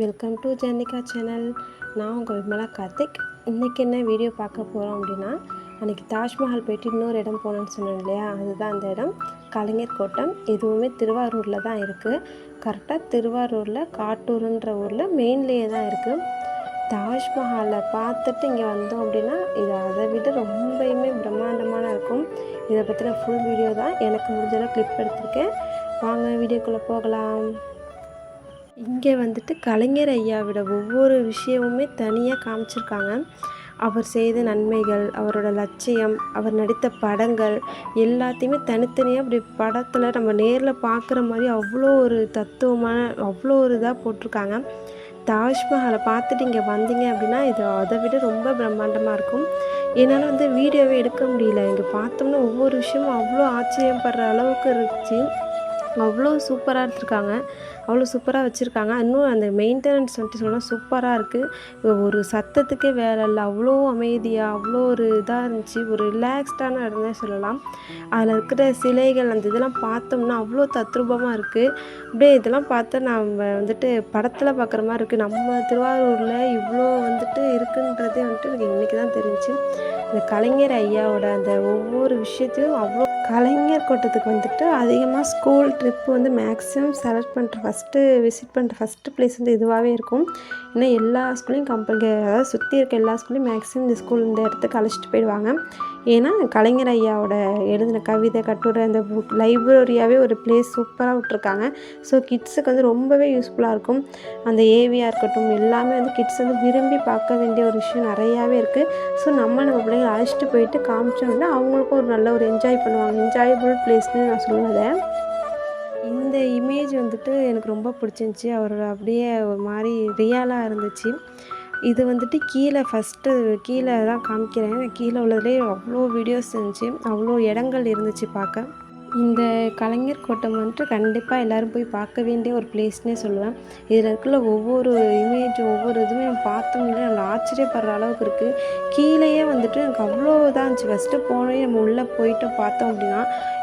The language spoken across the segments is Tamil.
வெல்கம் டு ஜர்னிகா சேனல் நான் உங்கள் விமலா கார்த்திக். இன்றைக்கி என்ன வீடியோ பார்க்க போகிறோம் அப்படின்னா அன்றைக்கி தாஜ்மஹால் போயிட்டு இன்னொரு இடம் போகணுன்னு சொன்னேன் இல்லையா? அதுதான் அந்த இடம். கலைஞர் கோட்டம். இதுவுமே திருவாரூரில் தான் இருக்குது கரெக்டாக திருவாரூரில் காட்டூருன்ற ஊரில் மெயின்லேயே தான் இருக்குது தாஜ்மஹாலை பார்த்துட்டு இங்கே வந்தோம் அப்படின்னா இது அதை விட ரொம்பயுமே பிரம்மாண்டமான இருக்கும். இதை பற்றின ஃபுல் வீடியோ தான். எனக்கு முடிஞ்சளவு கிளிப் எடுத்திருக்கேன். வாங்க வீடியோக்குள்ளே போகலாம். இங்கே வந்துட்டு கலைஞர் ஐயாவிட ஒவ்வொரு விஷயமுமே தனியாக காமிச்சிருக்காங்க. அவர் செய்த நன்மைகள் அவரோட லட்சியம் அவர் நடித்த படங்கள் எல்லாத்தையுமே தனித்தனியாக அப்படி படத்தில் நம்ம நேரில் பார்க்குற மாதிரி அவ்வளோ ஒரு தத்துவமான அவ்வளோ ஒரு இதாக போட்டிருக்காங்க. தாஜ்மஹாலை பார்த்துட்டு இங்கே வந்தீங்க அப்படின்னா இது அதை விட ரொம்ப பிரம்மாண்டமாக இருக்கும். என்னால் வந்து வீடியோவே எடுக்க முடியல. இங்கே பார்த்தோம்னா ஒவ்வொரு விஷயமும் அவ்வளோ ஆச்சரியப்படுற அளவுக்கு இருந்துச்சு. அவ்வளோ சூப்பராக எடுத்திருக்காங்க. அவ்வளோ சூப்பராக வச்சுருக்காங்க. இன்னும் அந்த மெயின்டெனன்ஸ் வந்துட்டு சொன்னால் சூப்பராக இருக்குது ஒரு சத்தத்துக்கே வேலை இல்லை. அவ்வளோ அமைதியாக அவ்வளோ ஒரு இதாக இருந்துச்சு. ஒரு ரிலாக்ஸ்டான இடம்னே சொல்லலாம். அதில் இருக்கிற சிலைகள் அந்த இதெல்லாம் பார்த்தோம்னா அவ்வளோ தத்ரூபமாக இருக்குது அப்படியே இதெல்லாம் பார்த்தா நம்ம வந்துட்டு படத்தில் பார்க்குற மாதிரி இருக்குது நம்ம திருவாரூரில் இவ்வளோ வந்துட்டு இருக்குன்றதே வந்துட்டு எனக்கு இன்றைக்கி தான் தெரிஞ்சு. இந்த கலைஞர் ஐயாவோட அந்த ஒவ்வொரு விஷயத்தையும் அவ்வளோ கலைஞர் கோட்டத்துக்கு வந்துட்டு அதிகமாக ஸ்கூல் ட்ரிப் வந்து மேக்ஸிமம் செலக்ட் பண்ணுற ஃபஸ்ட்டு விசிட் பண்ணுற ஃபஸ்ட்டு பிளேஸ் வந்து இதுவாகவே இருக்கும். ஏன்னா எல்லா ஸ்கூல்லையும் கம்பல் அதாவது சுற்றி இருக்க எல்லா ஸ்கூல்லையும் மேக்ஸிமம் இந்த ஸ்கூல் இந்த இடத்துக்கு அழைச்சிட்டு போயிடுவாங்க. ஏன்னா கலைஞர் ஐயாவோட எழுதின கவிதை கட்டுரை அந்த புக் லைப்ரரியாகவே ஒரு பிளேஸ் சூப்பராக விட்ருக்காங்க ஸோ கிட்ஸுக்கு வந்து ரொம்பவே யூஸ்ஃபுல்லாக இருக்கும். அந்த ஏவியாக இருக்கட்டும் எல்லாமே வந்து கிட்ஸ் வந்து விரும்பி பார்க்க வேண்டிய ஒரு விஷயம் நிறையாவே இருக்குது ஸோ நம்ம நம்ம பிள்ளைங்களை அழைச்சிட்டு போயிட்டு காமிச்சோம்னா அவங்களுக்கும் ஒரு நல்ல ஒரு என்ஜாய் பண்ணுவாங்க. என்ஜாயபிள் பிளேஸ்னு நான் சொல்லுவேன் இந்த இமேஜ் வந்துட்டு எனக்கு ரொம்ப பிடிச்சிருந்துச்சி. அவரோட அப்படியே ஒரு மாதிரி ரியலாக இருந்துச்சு. இது வந்துட்டு கீழே ஃபஸ்ட்டு கீழே தான் காமிக்கிறேன். கீழே உள்ளதுலேயே அவ்வளோ வீடியோஸ் இருந்துச்சு. அவ்வளோ இடங்கள் இருந்துச்சு பார்க்க. இந்த கலைஞர் கோட்டம் வந்துட்டு கண்டிப்பாக எல்லோரும் போய் பார்க்க வேண்டிய ஒரு பிளேஸ்னே சொல்லுவேன். இதில் இருக்கிற ஒவ்வொரு இமேஜ் ஒவ்வொரு இதுவுமே நம்ம பார்த்தோம்னா நம்ம ஆச்சரியப்படுற அளவுக்கு இருக்குது கீழேயே வந்துட்டு எனக்கு அவ்வளோ இதாக இருந்துச்சு. ஃபஸ்ட்டு போனே நம்ம உள்ளே போயிட்டு பார்த்தோம் அப்படின்னா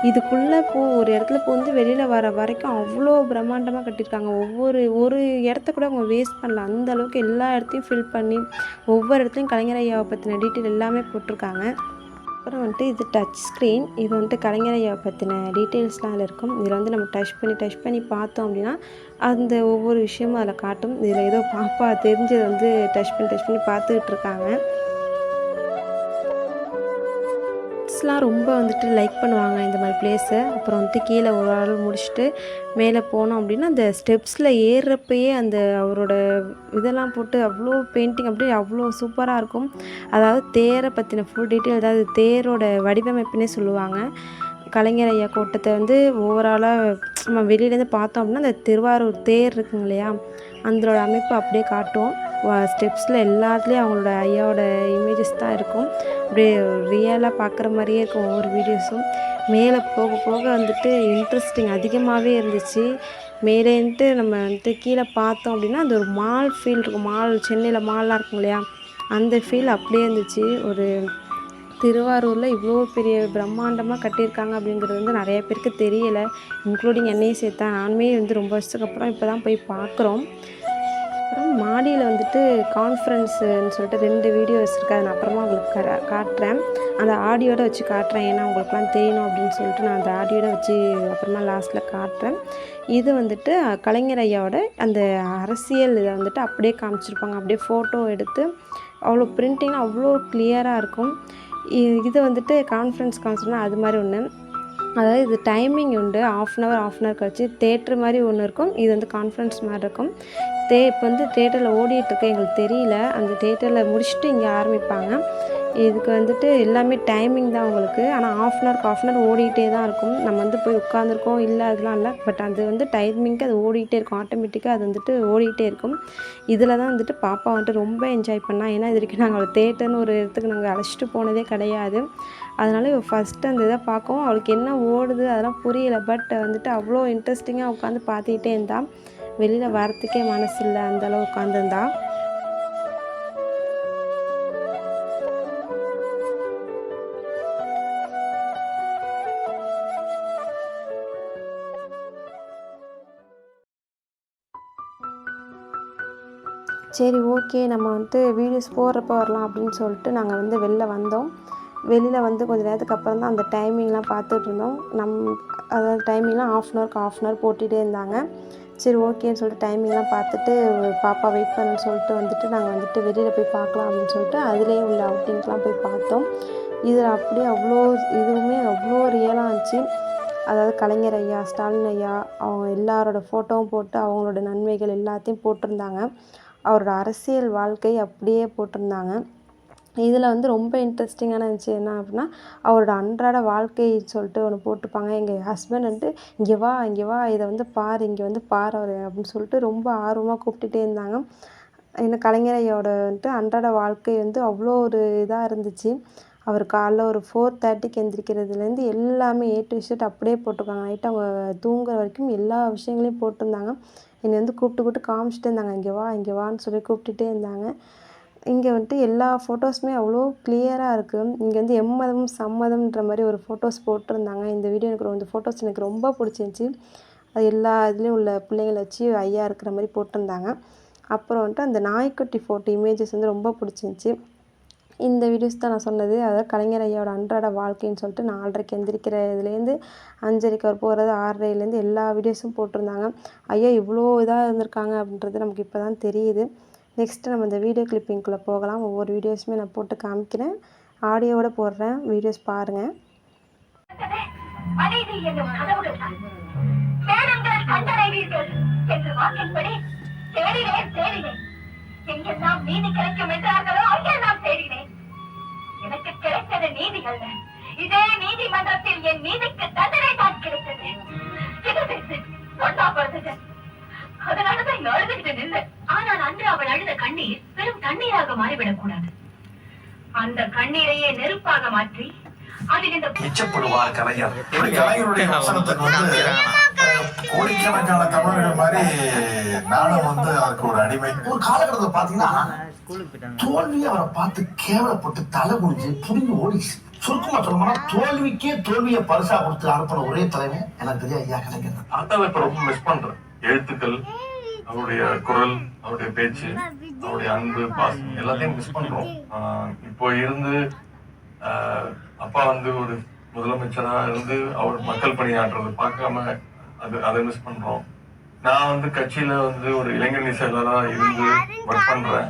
இதுக்குள்ளே போ ஒரு இடத்துல போந்து வெளியில் வர வரைக்கும் அவ்வளோ பிரம்மாண்டமாக கட்டியிருக்காங்க. ஒவ்வொரு ஒரு இடத்த கூட அவங்க வேஸ்ட் பண்ணல. அந்த அளவுக்கு எல்லா இடத்தையும் ஃபில் பண்ணி ஒவ்வொரு இடத்துலையும் கலைஞர் ஐயாவை பற்றின டீட்டெயில் எல்லாமே போட்டிருக்காங்க. அப்புறம் வந்துட்டு இது டச் ஸ்க்ரீன் இது வந்துட்டு கலைஞரையை பற்றின டீட்டெயில்ஸ்லாம் அதில் இருக்கும். இதில் வந்து நம்ம டச் பண்ணி டச் பண்ணி பார்த்தோம் அப்படின்னா அந்த ஒவ்வொரு விஷயமும் அதில் காட்டும். இதில் ஏதோ பாப்பா தெரிஞ்சது வந்து டச் பண்ணி டச் பண்ணி பார்த்துக்கிட்டு இருக்காங்க. ஃப்ரெண்ட்ஸ்லாம் ரொம்ப வந்துட்டு லைக் பண்ணுவாங்க இந்த மாதிரி பிளேஸை. அப்புறம் வந்துட்டு கீழே ஒரு ஆள் முடிச்சுட்டு மேலே போனோம் அப்படின்னா அந்த ஸ்டெப்ஸில் ஏறுறப்பயே அந்த அவரோட இதெல்லாம் போட்டு அவ்வளோ பெயிண்டிங் அப்படியே அவ்வளோ சூப்பராக இருக்கும். அதாவது தேரை பற்றின ஃபுல் டீட்டெயில் அதாவது தேரோட வடிவமைப்புனே சொல்லுவாங்க. கலைஞர் ஐயா கோட்டத்தை வந்து ஓவராலாக நம்ம வெளியிலேருந்து பார்த்தோம் அப்படின்னா அந்த திருவாரூர் தேர் இருக்குங்க இல்லையா? அதோட அமைப்பு அப்படியே காட்டும். ஸ்டெப்ஸில் எல்லாத்துலேயும் அவங்களோட ஐயாவோட இமேஜஸ் தான் இருக்கும். அப்படியே ரியலாக பார்க்குற மாதிரியே இருக்கும் ஒவ்வொரு வீடியோஸும் மேலே போக போக வந்துட்டு இன்ட்ரெஸ்டிங் அதிகமாகவே இருந்துச்சு. மேலேன்ட்டு நம்ம வந்துட்டு கீழே பார்த்தோம் அப்படின்னா அந்த ஒரு மால் ஃபீல் இருக்கும். மால் சென்னையில் மால்லாம் இருக்கும் இல்லையா? அந்த ஃபீல் அப்படியே இருந்துச்சு. ஒரு திருவாரூரில் இவ்வளோ பெரிய பிரம்மாண்டமாக கட்டியிருக்காங்க அப்படிங்கிறது வந்து நிறைய பேருக்கு தெரியலை இன்க்ளூடிங் என்னையும் சேர்த்தா. நானுமே வந்து ரொம்ப வருஷத்துக்கு அப்புறம் இப்போ தான் போய் பார்க்குறோம். அப்புறம் மாடியில் வந்துட்டு கான்ஃபரன்ஸுன்னு சொல்லிட்டு ரெண்டு வீடியோஸ் இருக்குது அதை நான் அப்புறமா உங்களுக்கு காட்டுறேன். அந்த ஆடியோட வச்சு காட்டுறேன். ஏன்னா உங்களுக்குலாம் தெரியணும் அப்படின்னு சொல்லிட்டு நான் அந்த ஆடியோட வச்சு அப்புறமா லாஸ்ட்டில் காட்டுறேன். இது வந்துட்டு கலைஞர் ஐயாவோட அந்த அரசியல் இதை வந்துட்டு அப்படியே காமிச்சிருப்பாங்க. அப்படியே ஃபோட்டோ எடுத்து அவ்வளோ பிரிண்டிங் அவ்வளோ கிளியராக இருக்கும். இது வந்துட்டு கான்ஃபரன்ஸ் கான்சர்ட்னா அது மாதிரி ஒன்று அதாவது இது டைமிங் உண்டு. Half an hour half an hour கழிச்சு தேட்ரு மாதிரி ஒன்று இருக்கும். இது வந்து கான்ஃபரன்ஸ் மாதிரி இருக்கும். தே இப்போ வந்து தேட்டரில் ஓடிட்டுருக்கு எங்களுக்கு தெரியல. அந்த தேட்டரில் முடிச்சுட்டு இங்கே ஆரம்பிப்பாங்க. இதுக்கு வந்துட்டு எல்லாமே டைமிங் தான் உங்களுக்கு. ஆனால் ஆஃப் அன் ஹவருக்கு ஆஃப் அன் ஹவர் ஓடிக்கிட்டே தான் இருக்கும். நம்ம வந்து போய் உட்காந்துருக்கோம் இல்லை அதெலாம் இல்லை. பட் அது வந்து டைமிங்க்கு அது ஓடிக்கிட்டே இருக்கும். ஆட்டோமேட்டிக்காக அது வந்துட்டு ஓடிக்கிட்டே இருக்கும். இதில் தான் வந்துட்டு பாப்பா வந்துட்டு ரொம்ப என்ஜாய் பண்ணால் ஏன்னா இது வரைக்கும் நாங்கள் தேட்டர்னு ஒரு இடத்துக்கு நாங்கள் அழைச்சிட்டு போனதே கிடையாது. அதனால் ஃபஸ்ட்டு அந்த இதை பார்க்கவும் அவளுக்கு என்ன ஓடுது அதெல்லாம் புரியலை. பட் வந்துட்டு அவ்வளோ இன்ட்ரெஸ்டிங்காக உட்காந்து பார்த்துக்கிட்டே இருந்தால் வெளியில் வரத்துக்கே மனசு இல்லை அந்தளவு உட்காந்துருந்தா சரி ஓகே. நம்ம வந்துட்டு வீடியோஸ் போடுறப்ப வரலாம் அப்படின்னு சொல்லிட்டு நாங்கள் வந்து வெளில வந்தோம். வெளியில் வந்து கொஞ்சம் நேரத்துக்கு அப்புறம் தான் அந்த டைமிங்லாம் பார்த்துட்டு இருந்தோம். நம் அதாவது டைமிங்லாம் ஆஃப் அன் ஹவருக்கு ஆஃப் அன் ஹவர் போட்டுகிட்டே இருந்தாங்க. சரி ஓகேன்னு சொல்லிட்டு டைமிங்லாம் பார்த்துட்டு பாப்பா வெயிட் பண்ணுன்னு சொல்லிட்டு வந்துட்டு நாங்கள் வந்துட்டு வெளியில் போய் பார்க்கலாம் அப்படின்னு சொல்லிட்டு அதுலேயே உள்ள அவுட்டிங்லாம் போய் பார்த்தோம். இதில் அப்படியே அவ்வளோ இதுவுமே அவ்வளோ ரியலாக இருந்துச்சு. அதாவது கலைஞர் ஐயா ஸ்டாலின் ஐயா அவங்க எல்லாரோட ஃபோட்டோவும் போட்டு அவங்களோட நன்மைகள் எல்லாத்தையும் போட்டிருந்தாங்க. அவரோட அரசியல் வாழ்க்கை அப்படியே போட்டிருந்தாங்க. இதில் வந்து ரொம்ப இன்ட்ரெஸ்டிங்கான இருந்துச்சு என்ன அப்படின்னா அவரோட அன்றாட வாழ்க்கை சொல்லிட்டு ஒன்று போட்டிருப்பாங்க. எங்கள் ஹஸ்பண்ட் வந்துட்டு இங்கே வா இங்கே வா இதை வந்து பார் இங்கே வந்து பார் அவர் அப்படின்னு சொல்லிட்டு ரொம்ப ஆர்வமாக கூப்பிட்டுட்டே இருந்தாங்க. என்ன கலைஞர் வந்துட்டு அன்றாட வாழ்க்கை வந்து அவ்வளோ ஒரு இதாக இருந்துச்சு. அவர் காலைல ஒரு ஃபோர் தேர்ட்டிக்கு எந்திரிக்கிறதுலேருந்து எல்லாமே ஏ டு ஷர்ட் அப்படியே போட்டிருக்காங்க. நைட்டு அவங்க தூங்குற வரைக்கும் எல்லா விஷயங்களையும் போட்டிருந்தாங்க. என்னை வந்து கூப்பிட்டு கூப்பிட்டு காமிச்சிட்டே இருந்தாங்க. இங்கே வா இங்கே வான்னு சொல்லி கூப்பிட்டுட்டே இருந்தாங்க. இங்கே வந்துட்டு எல்லா ஃபோட்டோஸுமே அவ்வளோ கிளியராக இருக்குது இங்கே வந்து எம்மதம் சம்மதம்ன்ற மாதிரி ஒரு ஃபோட்டோஸ் போட்டிருந்தாங்க. இந்த வீடியோ எனக்கு இந்த ஃபோட்டோஸ் எனக்கு ரொம்ப பிடிச்சிருந்துச்சி. அது எல்லா இதுலேயும் உள்ள பிள்ளைங்களை வச்சு ஐயா இருக்கிற மாதிரி போட்டிருந்தாங்க. அப்புறம் வந்துட்டு அந்த நாய்க்குட்டி ஃபோட்டோ இமேஜஸ் வந்து ரொம்ப பிடிச்சிருந்துச்சி. இந்த வீடியோஸ் தான் நான் சொன்னது. அதாவது கலைஞர் ஐயாவோட அன்றாட வாழ்க்கைன்னு சொல்லிட்டு நாலரைக்கு எந்திரிக்கிற இதுலேருந்து அஞ்சரைக்கு அவர் போகிறது ஆறரைலேருந்து எல்லா வீடியோஸும் போட்டிருந்தாங்க. ஐயா இவ்வளோ இதாக இருந்திருக்காங்க அப்படின்றது நமக்கு இப்போ தான் தெரியுது. நெக்ஸ்ட்டு நம்ம இந்த வீடியோ கிளிப்பிங்குள்ளே போகலாம். ஒவ்வொரு வீடியோஸுமே நான் போட்டு காமிக்கிறேன். ஆடியோவோட போடுறேன். வீடியோஸ் பாருங்கள் எங்கெல்லாம் நீதி கிடைக்கும் என்றார்களோ அங்கே நான் தேடினேன் எனக்கு கிடைத்தது நீதி அல்ல இதே நீதிமன்றத்தில் என் நீதிக்கு தண்டனை தான் கிடைத்தது சொன்னா பொழுது அதனாலதான் இங்க அழுதுகிட்டு நின்று. ஆனால் அன்று அவள் அழுத கண்ணீர் வெறும் தண்ணீராக மாறிவிடக் கூடாது அந்த கண்ணீரையே நெருப்பாக மாற்றி அதில் இந்த மிச்சப்படுவார் கலைஞர். இப்படி கலைஞருடைய வசனத்துக்கு வந்து அஹ், கோடிக்கணக்கான தமிழர்கள் மாதிரி நானும் வந்து அவருக்கு ஒரு அடிமை. ஒரு காலகட்டத்தில் பாத்தீங்கன்னா தோல்வி அவரை பார்த்து கேவலப்பட்டு தலை குனிஞ்சு புடிஞ்சு ஓடிச்சு. சுருக்கமா சொல்லணும்னா தோல்விக்கே தோல்வியை பரிசா கொடுத்து அனுப்பின ஒரே தலைவன் எனக்கு தெரியும் ஐயா கலைஞர். தான். தாத்தாவை இப்ப ரொம்ப மிஸ் பண்றேன். எழுத்துக்கள் அவருடைய குரல் அவருடைய பேச்சு அவருடைய அன்பு பாசம் எல்லாத்தையும் மிஸ் பண்றோம். இப்போ இருந்து அப்பா வந்து ஒரு முதலமைச்சரா இருந்து அவர் மக்கள் பணியாற்றுறது பார்க்காம அது அதை மிஸ் பண்றோம். நான் வந்து கட்சியில வந்து ஒரு இளைஞரணி செயலரா இருந்து ஒர்க் பண்றேன்.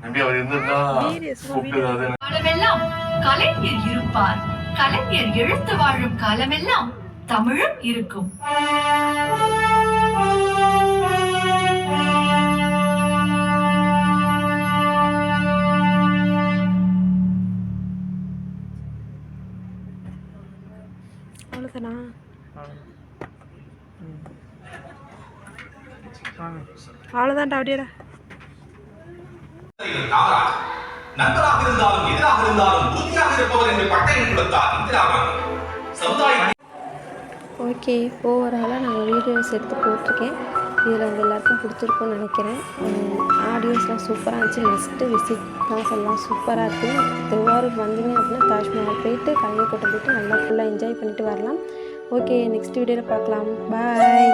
மேபி அவர் இருந்திருந்தா கூப்பிட்டு காலமெல்லாம் கலைஞர் இருப்பார். கலைஞர் எழுத்து வாழும் காலமெல்லாம் தமிழும் இருக்கும். அவ்வளோதானா அவ்வளோதான்டா அப்படியேடா. நண்பராக இருந்தாலும் எதிராக இருந்தாலும் உறுதியாக இருப்பவர் என்று பட்டயம் கொடுத்தார் இந்திரா காந்தி. சமுதாய ஓகே ஓவராலாக நான் வீடியோஸ் எடுத்து போட்டிருக்கேன். இதில் வந்து எல்லாருக்கும் பிடிச்சிருக்கும்னு நினைக்கிறேன். ஆடியோஸ்லாம் சூப்பராக இருந்துச்சு. நெக்ஸ்ட்டு விசிட் தான் எல்லாம் சூப்பராக இருக்குது திருவாரூர் வந்தீங்க அப்படின்னா தாஜ்மஹால் போயிட்டு கலைஞர் கோட்டை போயிட்டு நல்லா ஃபுல்லாக என்ஜாய் பண்ணிட்டு வரலாம். ஓகே நெக்ஸ்ட் வீடியோவில் பார்க்கலாம். பாய்